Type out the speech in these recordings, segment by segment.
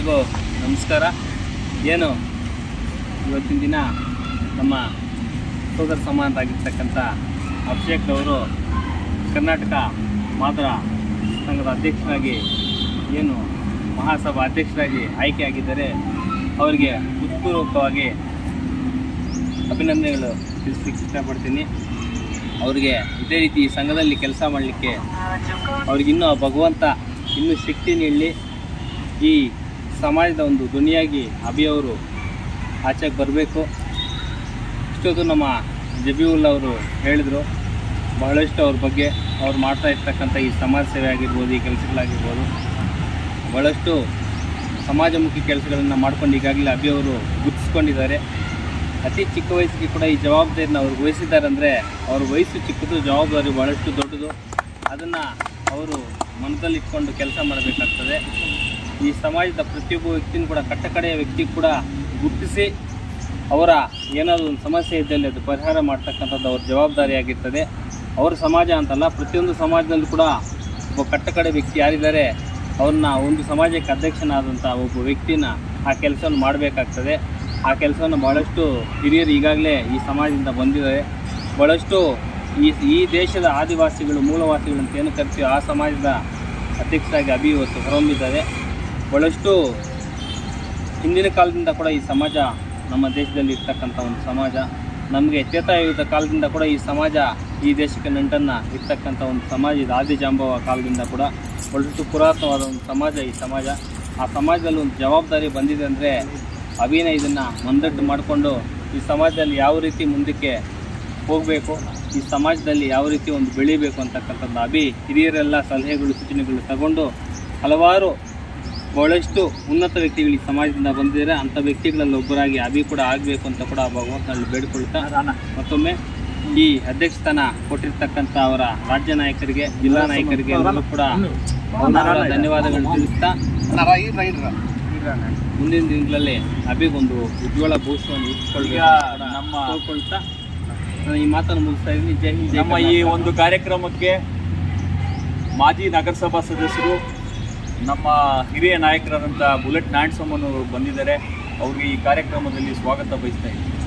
ಎಲ್ಲರಿಗೂ ನಮಸ್ಕಾರ. ಏನು? ಇವತ್ತಿನ ದಿನ ನಮ್ಮ ಸೋದರ ಸಮಾನರಾಗಿರ್ತಕ್ಕಂಥ ಅಭಿಷೇಕ್ ಅವರು ಕರ್ನಾಟಕ ಮಾದರ ಸಂಘದ ಅಧ್ಯಕ್ಷರಾಗಿ ಏನು ಮಹಾಸಭಾ ಅಧ್ಯಕ್ಷರಾಗಿ ಆಯ್ಕೆಯಾಗಿದ್ದಾರೆ ಅವರಿಗೆ ಹೃತ್ಪೂರ್ವಕವಾಗಿ ಅಭಿನಂದನೆಗಳು ತಿಳಿಸ್ಲಿಕ್ಕೆ ಇಷ್ಟಪಡ್ತೀನಿ. ಅವರಿಗೆ ಇದೇ ರೀತಿ ಸಂಘದಲ್ಲಿ ಕೆಲಸ ಮಾಡಲಿಕ್ಕೆ ಅವ್ರಿಗಿನ್ನೂ ಭಗವಂತ ಇನ್ನೂ ಶಕ್ತಿ ನೀಡಲಿ. ಈ ಸಮಾಜದ ಒಂದು ಧ್ವನಿಯಾಗಿ ಅಭಿಯವರು ಆಚೆಗೆ ಬರಬೇಕು. ಇಷ್ಟೊತ್ತು ನಮ್ಮ ಜಬೀವುಲ್ ಅವರು ಹೇಳಿದರು, ಬಹಳಷ್ಟು ಅವ್ರ ಬಗ್ಗೆ ಅವ್ರು ಮಾಡ್ತಾ ಇರ್ತಕ್ಕಂಥ ಈ ಸಮಾಜ ಸೇವೆ ಆಗಿರ್ಬೋದು, ಈ ಕೆಲಸಗಳಾಗಿರ್ಬೋದು. ಭಾಳಷ್ಟು ಸಮಾಜಮುಖಿ ಕೆಲಸಗಳನ್ನು ಮಾಡ್ಕೊಂಡು ಈಗಾಗಲೇ ಅಭಿಯವರು ಗುರುತಿಸ್ಕೊಂಡಿದ್ದಾರೆ. ಅತಿ ಚಿಕ್ಕ ವಯಸ್ಸಿಗೆ ಕೂಡ ಈ ಜವಾಬ್ದಾರಿನ ಅವ್ರು ವಹಿಸಿದ್ದಾರೆ ಅಂದರೆ ಅವ್ರ ವಯಸ್ಸು ಚಿಕ್ಕದು, ಜವಾಬ್ದಾರಿ ಭಾಳಷ್ಟು ದೊಡ್ಡದು. ಅದನ್ನು ಅವರು ಮನದಲ್ಲಿಟ್ಕೊಂಡು ಕೆಲಸ ಮಾಡಬೇಕಾಗ್ತದೆ. ಈ ಸಮಾಜದ ಪ್ರತಿಯೊಬ್ಬ ವ್ಯಕ್ತಿನೂ ಕೂಡ, ಕಟ್ಟಕಡೆಯ ವ್ಯಕ್ತಿ ಕೂಡ ಗುರುತಿಸಿ ಅವರ ಏನಾದರೂ ಒಂದು ಸಮಸ್ಯೆ ಇದ್ದಲ್ಲಿ ಅದು ಪರಿಹಾರ ಮಾಡ್ತಕ್ಕಂಥದ್ದು ಅವ್ರ ಜವಾಬ್ದಾರಿಯಾಗಿರ್ತದೆ ಅವರ ಸಮಾಜ ಅಂತಲ್ಲ, ಪ್ರತಿಯೊಂದು ಸಮಾಜದಲ್ಲೂ ಕೂಡ ಒಬ್ಬ ಕಟ್ಟಕಡೆ ವ್ಯಕ್ತಿ ಯಾರಿದ್ದಾರೆ, ಅವ್ರನ್ನ ಒಂದು ಸಮಾಜಕ್ಕೆ ಅಧ್ಯಕ್ಷನಾದಂಥ ಒಬ್ಬ ವ್ಯಕ್ತಿನ ಆ ಕೆಲಸವನ್ನು ಮಾಡಬೇಕಾಗ್ತದೆ. ಆ ಕೆಲಸವನ್ನು ಭಾಳಷ್ಟು ಹಿರಿಯರು ಈಗಾಗಲೇ ಈ ಸಮಾಜದಿಂದ ಬಂದಿದ್ದಾರೆ. ಭಾಳಷ್ಟು ಈ ಈ ದೇಶದ ಆದಿವಾಸಿಗಳು, ಮೂಲವಾಸಿಗಳು ಅಂತ ಏನು ಕರಿತೀವಿ ಆ ಸಮಾಜದ ಅಧ್ಯಕ್ಷರಾಗಿ ಅಭಿ ಇವತ್ತು ಹೊರಹೊಮ್ಮಿದ್ದಾರೆ. ಭಾಳಷ್ಟು ಹಿಂದಿನ ಕಾಲದಿಂದ ಕೂಡ ಈ ಸಮಾಜ ನಮ್ಮ ದೇಶದಲ್ಲಿ ಇರ್ತಕ್ಕಂಥ ಒಂದು ಸಮಾಜ, ನಮಗೆ ತ್ರೇತಾಯುಗದ ಕಾಲದಿಂದ ಕೂಡ ಈ ಸಮಾಜ, ಈ ದೇಶಕ್ಕೆ ನಂಟನ್ನು ಇರ್ತಕ್ಕಂಥ ಒಂದು ಸಮಾಜ, ಇದು ಆದಿಜಾಂಬವ ಕಾಲದಿಂದ ಕೂಡ ಬಹಳಷ್ಟು ಪುರಾತನವಾದ ಒಂದು ಸಮಾಜ ಈ ಸಮಾಜ. ಆ ಸಮಾಜದಲ್ಲಿ ಒಂದು ಜವಾಬ್ದಾರಿ ಬಂದಿದೆ ಅಂದರೆ ಅಭಿನ ಇದನ್ನು ಮಂದಟ್ಟು ಮಾಡಿಕೊಂಡು ಈ ಸಮಾಜದಲ್ಲಿ ಯಾವ ರೀತಿ ಮುಂದಕ್ಕೆ ಹೋಗಬೇಕು, ಈ ಸಮಾಜದಲ್ಲಿ ಯಾವ ರೀತಿ ಒಂದು ಬೆಳಿಬೇಕು ಅಂತಕ್ಕಂಥದ್ದು ಅಭಿ ಹಿರಿಯರೆಲ್ಲ ಸಲಹೆಗಳು, ಸೂಚನೆಗಳು ತಗೊಂಡು ಹಲವಾರು ಬಹಳಷ್ಟು ಉನ್ನತ ವ್ಯಕ್ತಿಗಳು ಈ ಸಮಾಜದಿಂದ ಬಂದಿದ್ದಾರೆ. ಅಂಥ ವ್ಯಕ್ತಿಗಳಲ್ಲಿ ಒಬ್ಬರಾಗಿ ಅಭಿ ಕೂಡ ಆಗಬೇಕು ಅಂತ ಕೂಡ ಭಗವಂತನಲ್ಲಿ ಬೇಡಿಕೊಳ್ತಾ ಮತ್ತೊಮ್ಮೆ ಈ ಅಧ್ಯಕ್ಷ ಸ್ಥಾನ ಕೊಟ್ಟಿರ್ತಕ್ಕಂಥ ಅವರ ರಾಜ್ಯ ನಾಯಕರಿಗೆ ಜಿಲ್ಲಾ ನಾಯಕರಿಗೆ ಎಲ್ಲರೂ ಕೂಡ ಧನ್ಯವಾದಗಳು ತಿಳಿಸ್ತಾ ಮುಂದಿನ ದಿನಗಳಲ್ಲಿ ಅಭಿಗೊಂದು ಉಜ್ವಲ ಭವಿಷ್ಯವನ್ನು ನಾನು ಈ ಮಾತನ್ನು ಮುಗಿಸ್ತಾ ಇದ್ದೀನಿ. ಜೈ ಹಿಂದ್, ಜೈ ನಮ್ಮ ಈ ಒಂದು ಕಾರ್ಯಕ್ರಮಕ್ಕೆ ಮಾಜಿ ನಗರಸಭಾ ಸದಸ್ಯರು ನಮ್ಮ ಹಿರಿಯ ನಾಯಕರಾದಂಥ ಬುಲೆಟ್ ನಾರಾಯಣಸ್ವಾಮನವರು ಬಂದಿದ್ದಾರೆ. ಅವ್ರಿಗೆ ಈ ಕಾರ್ಯಕ್ರಮದಲ್ಲಿ ಸ್ವಾಗತ ಬಯಸ್ತಾ ಇದ್ದೀನಿ.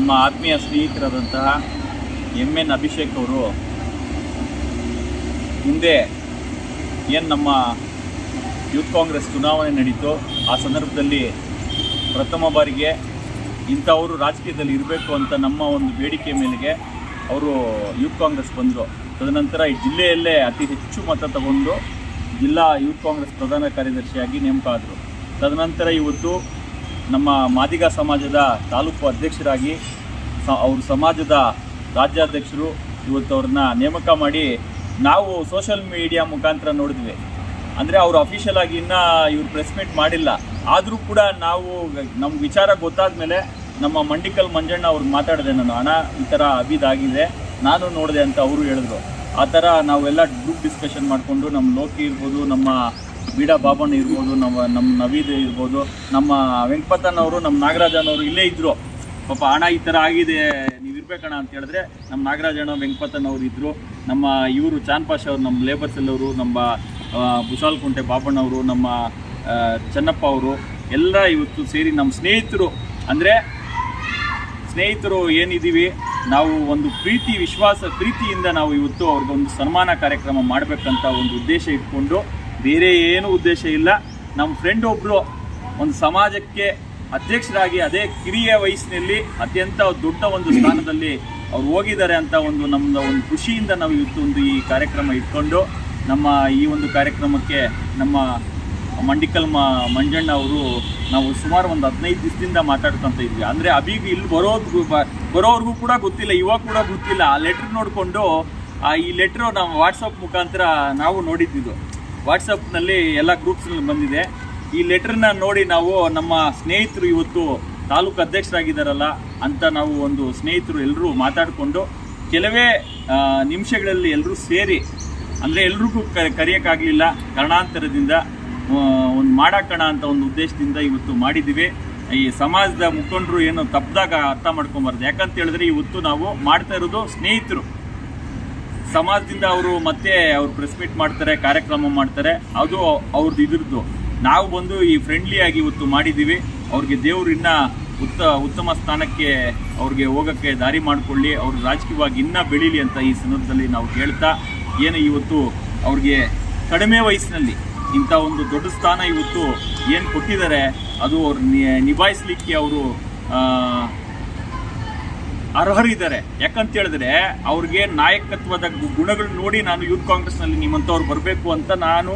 ನಮ್ಮ ಆತ್ಮೀಯ ಸ್ನೇಹಿತರಾದಂತಹ ಎಂ ಎನ್ ಅಭಿಷೇಕ್ ಅವರು ಹಿಂದೆ ಏನು ನಮ್ಮ ಯೂತ್ ಕಾಂಗ್ರೆಸ್ ಚುನಾವಣೆ ನಡೀತು ಆ ಸಂದರ್ಭದಲ್ಲಿ ಪ್ರಥಮ ಬಾರಿಗೆ ಇಂಥವರು ರಾಜಕೀಯದಲ್ಲಿ ಇರಬೇಕು ಅಂತ ನಮ್ಮ ಒಂದು ಬೇಡಿಕೆ ಮೇಲೆಗೆ ಅವರು ಯೂತ್ ಕಾಂಗ್ರೆಸ್ ಬಂದರು. ತದನಂತರ ಈ ಜಿಲ್ಲೆಯಲ್ಲೇ ಅತಿ ಹೆಚ್ಚು ಮತ ತಗೊಂಡು ಜಿಲ್ಲಾ ಯೂತ್ ಕಾಂಗ್ರೆಸ್ ಪ್ರಧಾನ ಕಾರ್ಯದರ್ಶಿಯಾಗಿ ನೇಮಕ ಆದರು ತದನಂತರ ಇವತ್ತು ನಮ್ಮ ಮಾದಿಗ ಸಮಾಜದ ತಾಲೂಕು ಅಧ್ಯಕ್ಷರಾಗಿ ಸ ಅವ್ರ ಸಮಾಜದ ರಾಜ್ಯಾಧ್ಯಕ್ಷರು ಇವತ್ತು ಅವ್ರನ್ನ ನೇಮಕ ಮಾಡಿ ನಾವು ಸೋಷಲ್ ಮೀಡಿಯಾ ಮುಖಾಂತರ ನೋಡಿದ್ವಿ. ಅಂದರೆ ಅವರು ಅಫಿಷಿಯಲ್ ಆಗಿ ಇನ್ನೂ ಇವ್ರು ಪ್ರೆಸ್ ಮೀಟ್ ಮಾಡಿಲ್ಲ. ಆದರೂ ಕೂಡ ನಾವು ನಮ್ಮ ವಿಚಾರ ಗೊತ್ತಾದ ಮೇಲೆ ನಮ್ಮ ಮಂಡಿಕಲ್ ಮಂಜಣ್ಣ ಅವ್ರಿಗೆ ಮಾತಾಡಿದೆ ನಾನು ಹಣ ಈ ಥರ ಅಬಿದಾಗಿದೆ ನಾನು ನೋಡಿದೆ ಅಂತ ಅವರು ಹೇಳಿದ್ರು. ಆ ಥರ ನಾವೆಲ್ಲ ಗ್ರೂಪ್ ಡಿಸ್ಕಷನ್ ಮಾಡಿಕೊಂಡು ನಮ್ಮ ಲೋಕಿ ಇರ್ಬೋದು, ನಮ್ಮ ಬೀಡಾ ಬಾಬಣ್ಣ ಇರ್ಬೋದು, ನಮ್ಮ ನಮ್ಮ ನವೀದ್ ಇರ್ಬೋದು, ನಮ್ಮ ವೆಂಕಪತನವರು ನಮ್ಮ ನಾಗರಾಜನವರು ಇಲ್ಲೇ ಇದ್ದರು ಪಾಪ ಹಣ ಈ ಥರ ಆಗಿದೆ, ನೀವು ಇರ್ಬೇಕಣ್ಣ ಅಂತ ಹೇಳಿದ್ರೆ ನಮ್ಮ ನಾಗರಾಜಣ್ಣ ವೆಂಕಪತನ್ ಅವರು ಇದ್ದರು ನಮ್ಮ ಇವರು ಚಾನ್ಪಾಶ ಅವರು, ನಮ್ಮ ಲೇಬರ್ಸ್ ಅವರು, ನಮ್ಮ ಭುಷಾಲ್ ಕುಂಟೆ ಬಾಬಣ್ಣವರು ನಮ್ಮ ಚೆನ್ನಪ್ಪ ಅವರು, ಎಲ್ಲ ಇವತ್ತು ಸೇರಿ ನಮ್ಮ ಸ್ನೇಹಿತರು. ಅಂದರೆ ಸ್ನೇಹಿತರು ಏನಿದ್ದೀವಿ, ನಾವು ಒಂದು ಪ್ರೀತಿ, ವಿಶ್ವಾಸ, ಪ್ರೀತಿಯಿಂದ ನಾವು ಇವತ್ತು ಅವ್ರಿಗೊಂದು ಸನ್ಮಾನ ಕಾರ್ಯಕ್ರಮ ಮಾಡಬೇಕಂತ ಒಂದು ಉದ್ದೇಶ ಇಟ್ಕೊಂಡು ಬೇರೆ ಏನೂ ಉದ್ದೇಶ ಇಲ್ಲ. ನಮ್ಮ ಫ್ರೆಂಡ್ ಒಬ್ಬರು ಒಂದು ಸಮಾಜಕ್ಕೆ ಅಧ್ಯಕ್ಷರಾಗಿ ಅದೇ ಕಿರಿಯ ವಯಸ್ಸಿನಲ್ಲಿ ಅತ್ಯಂತ ದೊಡ್ಡ ಒಂದು ಸ್ಥಾನದಲ್ಲಿ ಅವ್ರು ಹೋಗಿದ್ದಾರೆ ಅಂತ ಒಂದು ನಮ್ಮದ ಒಂದು ಖುಷಿಯಿಂದ ನಾವು ಇವತ್ತು ಒಂದು ಈ ಕಾರ್ಯಕ್ರಮ ಇಟ್ಕೊಂಡು ನಮ್ಮ ಈ ಒಂದು ಕಾರ್ಯಕ್ರಮಕ್ಕೆ ನಮ್ಮ ಮಂಡಿಕಲ್ ಮಂಜಣ್ಣ ಅವರು ನಾವು ಸುಮಾರು ಒಂದು ಹದಿನೈದು ದಿವಸದಿಂದ ಮಾತಾಡ್ಕೊಂತ ಇದ್ವಿ. ಅಂದರೆ ಅಭಿಗ್ ಇಲ್ಲಿ ಬರೋದು ಬರೋವ್ರಿಗೂ ಕೂಡ ಗೊತ್ತಿಲ್ಲ, ಇವಾಗ ಕೂಡ ಗೊತ್ತಿಲ್ಲ. ಆ ಲೆಟ್ರ್ ನೋಡಿಕೊಂಡು ಆ ಈ ಲೆಟ್ರು ನಾವು ವಾಟ್ಸಪ್ ಮುಖಾಂತರ ನಾವು ನೋಡಿದ್ದಿದ್ದು ವಾಟ್ಸಪ್ನಲ್ಲಿ ಎಲ್ಲ ಗ್ರೂಪ್ಸ್ನಲ್ಲಿ ಬಂದಿದೆ. ಈ ಲೆಟ್ರನ್ನ ನೋಡಿ ನಾವು ನಮ್ಮ ಸ್ನೇಹಿತರು ಇವತ್ತು ತಾಲೂಕು ಅಧ್ಯಕ್ಷರಾಗಿದ್ದಾರಲ್ಲ ಅಂತ ನಾವು ಒಂದು ಸ್ನೇಹಿತರು ಎಲ್ಲರೂ ಮಾತಾಡಿಕೊಂಡು ಕೆಲವೇ ನಿಮಿಷಗಳಲ್ಲಿ ಎಲ್ಲರೂ ಸೇರಿ, ಅಂದರೆ ಎಲ್ರಿಗೂ ಕ, ಕರೆಯೋಕ್ಕಾಗಲಿಲ್ಲ. ಕಾರಣಾಂತರದಿಂದ ಒಂದು ಮಾಡಾಕಣ ಅಂತ ಒಂದು ಉದ್ದೇಶದಿಂದ ಇವತ್ತು ಮಾಡಿದ್ದೀವಿ. ಈ ಸಮಾಜದ ಮುಖಂಡರು ಏನು ತಪ್ಪದಾಗ ಅರ್ಥ ಮಾಡ್ಕೊಂಬಾರ್ದು. ಯಾಕಂತ ಹೇಳಿದ್ರೆ ಇವತ್ತು ನಾವು ಮಾಡ್ತಾ ಇರೋದು ಸ್ನೇಹಿತರು. ಸಮಾಜದಿಂದ ಅವರು ಮತ್ತೆ ಅವ್ರು ಪ್ರೆಸ್ ಮೀಟ್ ಮಾಡ್ತಾರೆ, ಕಾರ್ಯಕ್ರಮ ಮಾಡ್ತಾರೆ, ಅದು ಅವ್ರದ್ದು ಇದ್ರದ್ದು. ನಾವು ಬಂದು ಈ ಫ್ರೆಂಡ್ಲಿ ಆಗಿ ಇವತ್ತು ಮಾಡಿದ್ದೀವಿ ಅವ್ರಿಗೆ ದೇವ್ರು ಇನ್ನ ಉತ್ತ, ಉತ್ತಮ ಸ್ಥಾನಕ್ಕೆ ಅವ್ರಿಗೆ ಹೋಗೋಕ್ಕೆ ದಾರಿ ಮಾಡಿಕೊಳ್ಳಿ. ಅವ್ರು ರಾಜಕೀಯವಾಗಿ ಇನ್ನೂ ಬೆಳೀಲಿ ಅಂತ ಈ ಸಂದರ್ಭದಲ್ಲಿ ನಾವು ಹೇಳ್ತಾ, ಏನು ಇವತ್ತು ಅವ್ರಿಗೆ ಕಡಿಮೆ ವಯಸ್ಸಿನಲ್ಲಿ ಇಂಥ ಒಂದು ದೊಡ್ಡ ಸ್ಥಾನ ಇವತ್ತು ಏನು ಕೊಟ್ಟಿದ್ದಾರೆ, ಅದು ಅವ್ರು ನಿಭಾಯಿಸಲಿಕ್ಕೆ ನಿಭಾಯಿಸ್ಲಿಕ್ಕೆ ಅವರು ಅರ್ಹರಿದ್ದಾರೆ ಯಾಕಂತ ಹೇಳಿದ್ರೆ ಅವ್ರಿಗೆ ನಾಯಕತ್ವದ ಗುಣಗಳು ನೋಡಿ ನಾನು ಯೂತ್ ಕಾಂಗ್ರೆಸ್ನಲ್ಲಿ ನಿಮ್ಮಂಥವ್ರು ಬರಬೇಕು ಅಂತ ನಾನು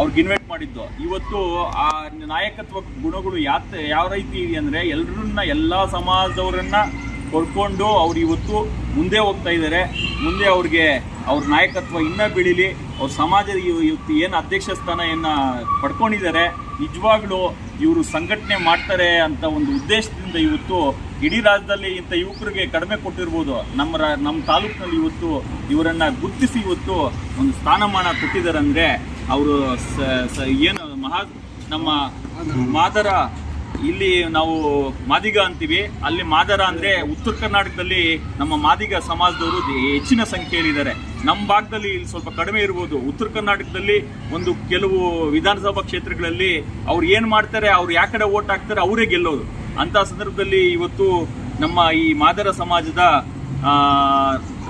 ಅವ್ರಿಗೆ ಇನ್ವೈಟ್ ಮಾಡಿದ್ದು. ಇವತ್ತು ಆ ನಾಯಕತ್ವ ಗುಣಗಳು ಯಾತ ಯಾವ ರೀತಿ ಇದೆ ಅಂದರೆ ಎಲ್ಲರನ್ನ ಎಲ್ಲ ಸಮಾಜದವರನ್ನ ಕೊಡ್ಕೊಂಡು ಅವ್ರು ಇವತ್ತು ಮುಂದೆ ಹೋಗ್ತಾ ಇದ್ದಾರೆ. ಮುಂದೆ ಅವ್ರಿಗೆ ಅವ್ರ ನಾಯಕತ್ವ ಇನ್ನೂ ಬೆಳೀಲಿ. ಅವ್ರ ಸಮಾಜದ ಇವತ್ತು ಏನು ಅಧ್ಯಕ್ಷ ಸ್ಥಾನ ಪಡ್ಕೊಂಡಿದ್ದಾರೆ, ನಿಜವಾಗ್ಲೂ ಇವರು ಸಂಘಟನೆ ಮಾಡ್ತಾರೆ ಅಂತ ಒಂದು ಉದ್ದೇಶದಿಂದ ಇವತ್ತು ಇಡೀ ರಾಜ್ಯದಲ್ಲಿ ಇಂಥ ಯುವಕರಿಗೆ ಕಡಿಮೆ ಕೊಟ್ಟಿರ್ಬೋದು. ನಮ್ಮ ರಾ, ನಮ್ಮ ತಾಲೂಕಿನಲ್ಲಿ ಇವತ್ತು ಇವರನ್ನ ಗುರುತಿಸಿ ಇವತ್ತು ಒಂದು ಸ್ಥಾನಮಾನ ಕೊಟ್ಟಿದ್ದಾರೆ ಅಂದರೆ ಅವರು ಏನು ಮಹಾ, ನಮ್ಮ ಮಾದರ, ಇಲ್ಲಿ ನಾವು ಮಾದಿಗ ಅಂತೀವಿ. ಅಲ್ಲಿ ಮಾದರ ಅಂದರೆ ಉತ್ತರ ಕರ್ನಾಟಕದಲ್ಲಿ ನಮ್ಮ ಮಾದಿಗ ಸಮಾಜದವರು ಹೆಚ್ಚಿನ ಹೆಚ್ಚಿನ ಸಂಖ್ಯೆಯಲ್ಲಿದ್ದಾರೆ. ನಮ್ಮ ಭಾಗದಲ್ಲಿ ಇಲ್ಲಿ ಸ್ವಲ್ಪ ಕಡಿಮೆ ಇರ್ಬೋದು. ಉತ್ತರ ಕರ್ನಾಟಕದಲ್ಲಿ ಒಂದು ಕೆಲವು ವಿಧಾನಸಭಾ ಕ್ಷೇತ್ರಗಳಲ್ಲಿ ಅವ್ರು ಏನು ಮಾಡ್ತಾರೆ, ಅವ್ರು ಯಾಕಡೆ ಓಟ್ ಹಾಕ್ತಾರೆ, ಅವರೇ ಗೆಲ್ಲೋದು. ಅಂಥ ಸಂದರ್ಭದಲ್ಲಿ ಇವತ್ತು ನಮ್ಮ ಈ ಮಾದರ ಸಮಾಜದ ಆ,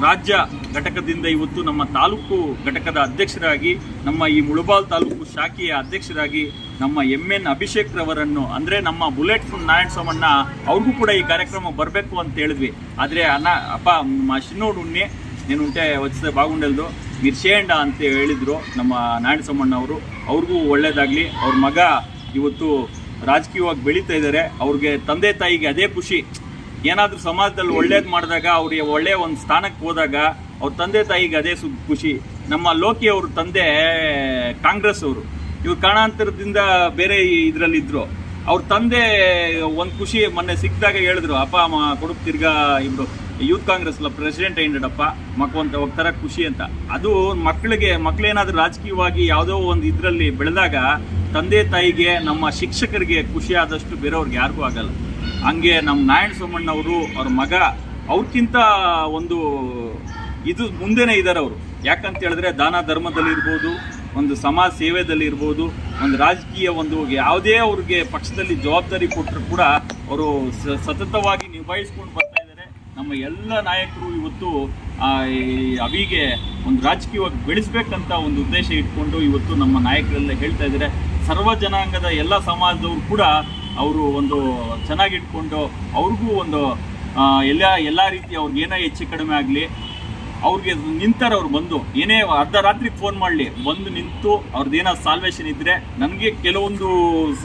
ರಾಜ್ಯ ಘಟಕದಿಂದ ಇವತ್ತು ನಮ್ಮ ತಾಲೂಕು ಘಟಕದ ಅಧ್ಯಕ್ಷರಾಗಿ ನಮ್ಮ ಈ ಮುಳಬಾಲ್ ತಾಲೂಕು ಶಾಖೆಯ ಅಧ್ಯಕ್ಷರಾಗಿ ನಮ್ಮ ಎಮ್ ಎನ್ ಅಭಿಷೇಕ್ ರವರನ್ನು ಅಂದರೆ ನಮ್ಮ ಬುಲೆಟ್ ಫ್ರಮ್ ನಾರಾಯಣ ಸೋಮಣ್ಣ ಅವ್ರಿಗೂ ಕೂಡ ಈ ಕಾರ್ಯಕ್ರಮ ಬರಬೇಕು ಅಂತ ಹೇಳಿದ್ವಿ ಆದರೆ ಅಣ್ಣ ಅಪ್ಪ మా చిన్నోడు ಉಣ್ಣೆ నేను ఉంటే వచ్చే బాగుండేది మీరు చేయండి ಅಂತ ಹೇಳಿದ್ರು ನಮ್ಮ ನಾರಾಯಣ ಸೋಮಣ್ಣ ಅವರು ಅವ್ರಿಗೂ ಒಳ್ಳೇದಾಗಲಿ ಅವ್ರ ಮಗ ಇವತ್ತು ರಾಜಕೀಯವಾಗಿ ಬೆಳೀತಾ ಇದ್ದಾರೆ, ಅವ್ರಿಗೆ ತಂದೆ ತಾಯಿಗೆ ಅದೇ ಖುಷಿ. ಏನಾದರೂ ಸಮಾಜದಲ್ಲಿ ಒಳ್ಳೇದು ಮಾಡಿದಾಗ, ಅವ್ರಿಗೆ ಒಳ್ಳೆಯ ಒಂದು ಸ್ಥಾನಕ್ಕೆ ಹೋದಾಗ ಅವ್ರ ತಂದೆ ತಾಯಿಗೆ ಅದೇ ಸು ಖುಷಿ. ನಮ್ಮ ಲೋಕಿ ಅವ್ರ ತಂದೆ ಕಾಂಗ್ರೆಸ್ ಅವರು. ಇವ್ರು ಕಾರಣಾಂತರದಿಂದ ಬೇರೆ ಇದರಲ್ಲಿ ಇದ್ರು ಅವ್ರ ತಂದೆ ಒಂದು ಖುಷಿ ಮೊನ್ನೆ ಸಿಕ್ಕಿದಾಗ ಹೇಳಿದ್ರು, ಅಪ್ಪ, ಅಮ್ಮ ಕೊಡುಕ್ ತಿರ್ಗಾ ಇಬ್ರು ಯೂತ್ ಕಾಂಗ್ರೆಸ್ ಪ್ರೆಸಿಡೆಂಟ್ ಐಂಡಡಪ್ಪ ಮಕ್ಕಳು ಅಂತ ಒಂಥರ ಖುಷಿ ಅಂತ. ಅದು ಮಕ್ಕಳಿಗೆ ಮಕ್ಕಳೇನಾದ್ರೂ ರಾಜಕೀಯವಾಗಿ ಯಾವುದೋ ಒಂದು ಇದರಲ್ಲಿ ಬೆಳೆದಾಗ ತಂದೆ ತಾಯಿಗೆ, ನಮ್ಮ ಶಿಕ್ಷಕರಿಗೆ ಖುಷಿಯಾದಷ್ಟು ಬೇರೆಯವ್ರಿಗೆ ಯಾರಿಗೂ ಆಗಲ್ಲ. ಹಂಗೆ ನಮ್ಮ ನಾರಾಯಣ ಸೋಮಣ್ಣವರು ಅವ್ರ ಮಗ ಅವ್ರಕ್ಕಿಂತ ಒಂದು ಇದು ಮುಂದೆನೇ ಇದ್ದಾರೆ ಅವರು. ಯಾಕಂತ ಹೇಳಿದ್ರೆ ದಾನ ಧರ್ಮದಲ್ಲಿ ಇರ್ಬೋದು, ಒಂದು ಸಮಾಜ ಸೇವೆದಲ್ಲಿ ಇರ್ಬೋದು, ಒಂದು ರಾಜಕೀಯ ಒಂದು ಯಾವುದೇ ಅವ್ರಿಗೆ ಪಕ್ಷದಲ್ಲಿ ಜವಾಬ್ದಾರಿ ಕೊಟ್ಟರು ಕೂಡ ಅವರು ಸತತವಾಗಿ ನಿಭಾಯಿಸ್ಕೊಂಡು ಬರ್ತಾ ಇದ್ದಾರೆ ನಮ್ಮ ಎಲ್ಲ ನಾಯಕರು ಇವತ್ತು ಅವಿಗೆ ಒಂದು ರಾಜಕೀಯವಾಗಿ ಬೆಳೆಸ್ಬೇಕಂತ ಒಂದು ಉದ್ದೇಶ ಇಟ್ಕೊಂಡು ಇವತ್ತು ನಮ್ಮ ನಾಯಕರೆಲ್ಲ ಹೇಳ್ತಾ ಇದ್ದಾರೆ ಸರ್ವ ಜನಾಂಗದ ಎಲ್ಲ ಸಮಾಜದವರು ಕೂಡ ಅವರು ಒಂದು ಚೆನ್ನಾಗಿಟ್ಕೊಂಡು ಅವ್ರಿಗೂ ಒಂದು ಎಲ್ಲ ಎಲ್ಲ ರೀತಿ ಅವ್ರಿಗೆ ಏನೇ ಹೆಚ್ಚು ಕಡಿಮೆ ಆಗಲಿ, ಅವ್ರಿಗೆ ನಿಂತಾರೆ ಅವ್ರು ಬಂದು. ಏನೇ ಅರ್ಧ ರಾತ್ರಿ ಫೋನ್ ಮಾಡಲಿ, ಬಂದು ನಿಂತು ಅವ್ರದ್ದೇನೋ ಸಾಲ್ವೇಷನ್ ಇದ್ದರೆ ನನಗೆ ಕೆಲವೊಂದು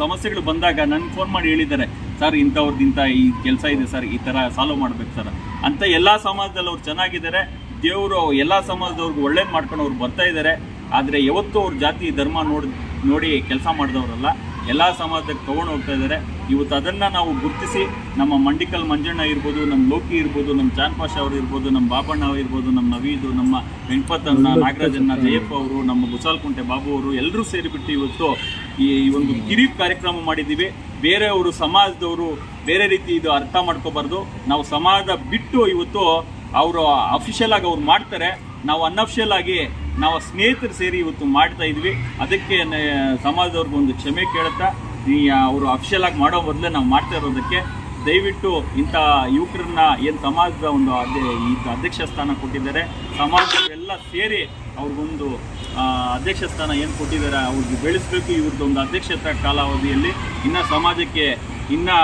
ಸಮಸ್ಯೆಗಳು ಬಂದಾಗ ನನಗೆ ಫೋನ್ ಮಾಡಿ ಹೇಳಿದ್ದಾರೆ, ಸರ್ ಇಂಥವ್ರದ್ದು ಇಂಥ ಈ ಕೆಲಸ ಇದೆ ಸರ್, ಈ ಥರ ಸಾಲ್ವ್ ಮಾಡ್ಬೇಕು ಸರ್. ಅಂತ ಎಲ್ಲ ಸಮಾಜದಲ್ಲಿ ಅವ್ರು ಚೆನ್ನಾಗಿದ್ದಾರೆ. ದೇವರು ಎಲ್ಲ ಸಮಾಜದವ್ರಿಗೆ ಒಳ್ಳೇದು ಮಾಡ್ಕೊಂಡು ಅವ್ರು ಬರ್ತಾ ಇದ್ದಾರೆ. ಆದರೆ ಯಾವತ್ತೂ ಅವ್ರ ಜಾತಿ, ಧರ್ಮ ನೋಡಿ ನೋಡಿ ಕೆಲಸ ಮಾಡಿದವರಲ್ಲ ಎಲ್ಲ ಸಮಾಜಕ್ಕೆ ತೊಗೊಂಡು ಹೋಗ್ತಾ ಇದ್ದಾರೆ ಇವತ್ತು ಅದನ್ನು ನಾವು ಗುರುತಿಸಿ ನಮ್ಮ ಮಂಡಿಕಲ್ ಮಂಜಣ್ಣ ಇರ್ಬೋದು ನಮ್ಮ ಲೋಕಿ ಇರ್ಬೋದು ನಮ್ಮ ಜಾನ್ ಪಾಷ ಅವರು ಇರ್ಬೋದು ನಮ್ಮ ಬಾಬಣ್ಣ ಅವ್ರು ಇರ್ಬೋದು ನಮ್ಮ ನವೀದು ನಮ್ಮ ವೆಂಕಟಪ್ಪನ ನಾಗರಾಜನ್ನ ಜಯಪ್ಪ ಅವರು ನಮ್ಮ ಗುಸಾಲ್ಕುಂಟೆ ಬಾಬು ಅವರು ಎಲ್ಲರೂ ಸೇರಿಬಿಟ್ಟು ಇವತ್ತು ಈ ಈ ಒಂದು ಕಿರಿ ಕಾರ್ಯಕ್ರಮ ಮಾಡಿದ್ದೀವಿ. ಬೇರೆಯವರು ಸಮಾಜದವರು ಬೇರೆ ರೀತಿ ಇದು ಅರ್ಥ ಮಾಡ್ಕೋಬಾರ್ದು. ನಾವು ಸಮಾಜ ಬಿಟ್ಟು ಇವತ್ತು ಅವರು ಅಫಿಷಿಯಲ್ ಆಗಿ ಅವ್ರು ಮಾಡ್ತಾರೆ. ನಾವು ಅನ್ಅಫಿಷಿಯಲ್ ಆಗಿ ನಾವು ಸ್ನೇಹಿತರು ಸೇರಿ ಇವತ್ತು ಮಾಡ್ತಾ ಇದ್ವಿ. ಅದಕ್ಕೆ ಸಮಾಜದವ್ರಿಗೆ ಒಂದು ಕ್ಷಮೆ ಕೇಳುತ್ತಾ, ಈ ಅವರು ಅಫಿಷಿಯಲ್ ಆಗಿ ಮಾಡೋ ಬದಲೇ ನಾವು ಮಾಡ್ತಾ ಇರೋದಕ್ಕೆ ದಯವಿಟ್ಟು ಇಂಥ ಯುವಕರನ್ನ ಏನು ಸಮಾಜದ ಒಂದು ಅಧ್ಯಕ್ಷ ಸ್ಥಾನ ಕೊಟ್ಟಿದ್ದಾರೆ. ಸಮಾಜದವರೆಲ್ಲ ಸೇರಿ ಅವ್ರಿಗೊಂದು ಅಧ್ಯಕ್ಷ ಸ್ಥಾನ ಏನು ಕೊಟ್ಟಿದ್ದಾರೆ, ಅವ್ರಿಗೆ ಬೆಳೆಸಬೇಕು. ಇವ್ರದ್ದು ಒಂದು ಅಧ್ಯಕ್ಷತೆ ಕಾಲಾವಧಿಯಲ್ಲಿ ಇನ್ನು ಸಮಾಜಕ್ಕೆ ಇನ್ನು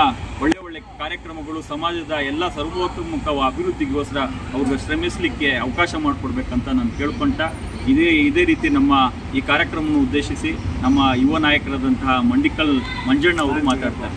ಕಾರ್ಯಕ್ರಮಗಳು ಸಮಾಜದ ಎಲ್ಲ ಸರ್ವೋತ್ತಮುಖ ಅಭಿವೃದ್ಧಿಗೋಸ್ಕರ ಅವ್ರಿಗೆ ಶ್ರಮಿಸಲಿಕ್ಕೆ ಅವಕಾಶ ಮಾಡಿಕೊಡ್ಬೇಕಂತ ನಾನು ಕೇಳ್ಕೊಂಡ ಇದೇ ಇದೇ ರೀತಿ ನಮ್ಮ ಈ ಕಾರ್ಯಕ್ರಮವನ್ನು ಉದ್ದೇಶಿಸಿ ನಮ್ಮ ಯುವ ನಾಯಕರಾದಂತಹ ಮಂಡಿಕಲ್ ಮಂಜಣ್ಣ ಅವರು ಮಾತಾಡ್ತಾರೆ.